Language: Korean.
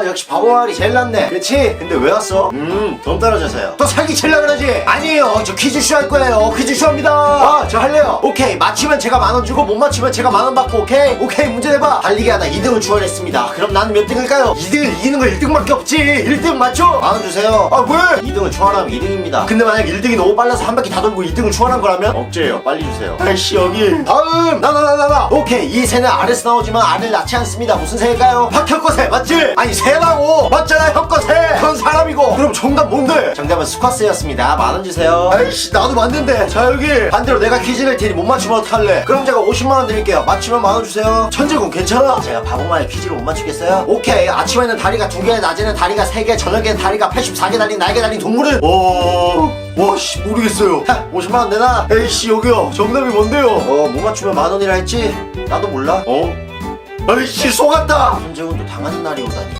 아 역시 바보 말이 제일 낫네 그렇지? 근데 왜 왔어? 음돈 떨어져서요 또 사기 칠라 그러지? 아니에요 저 퀴즈쇼 할 거예요 퀴즈쇼입니다 아 저 할래요? 오케이. 맞히면 제가 만 원 주고 못 맞히면 제가 만 원 받고 오케이? 오케이. 문제 내봐. 달리기 하다 2등을 추월했습니다. 그럼 나는 몇 등일까요? 2등을 이기는 거 1등밖에 없지. 1등 맞죠? 만 원 주세요. 아 왜? 2등을 추월하면 2등입니다. 근데 만약 1등이 너무 빨라서 한 바퀴 다 돌고 2등을 추월한 거라면? 억제예요. 빨리 주세요. 아이씨 여기. 다음. 나 나 나 나나. 오케이. 이 새는 알에서 나오지만 알을 낳지 않습니다. 무슨 새일까요? 박혁거새. 맞지? 아니 새라고. 맞잖아 혁거새. 그건 사람 이고 그럼 정답 뭔데? 정답은 스쿼스였습니다. 만 원 주세요. 아이씨 나도 맞는데. 자 여기 반대로 내가 퀴즈 낼 테니 못 맞추면 어떡할래? 그럼 제가 50만 원 드릴게요. 맞추면 만 원 주세요. 천재군 괜찮아? 제가 바보만의 퀴즈를 못 맞추겠어요? 오케이. 아침에는 다리가 두 개 낮에는 다리가 세 개 저녁에는 다리가 84개 달린 날개 달린 동물은? 오... 와씨 모르겠어요. 50만 원 내놔. 에이씨 여기요. 정답이 뭔데요? 어 못 맞추면 만 원이라 했지? 나도 몰라. 어? 아이씨 속았다. 현재훈도 당하는 날이 오다니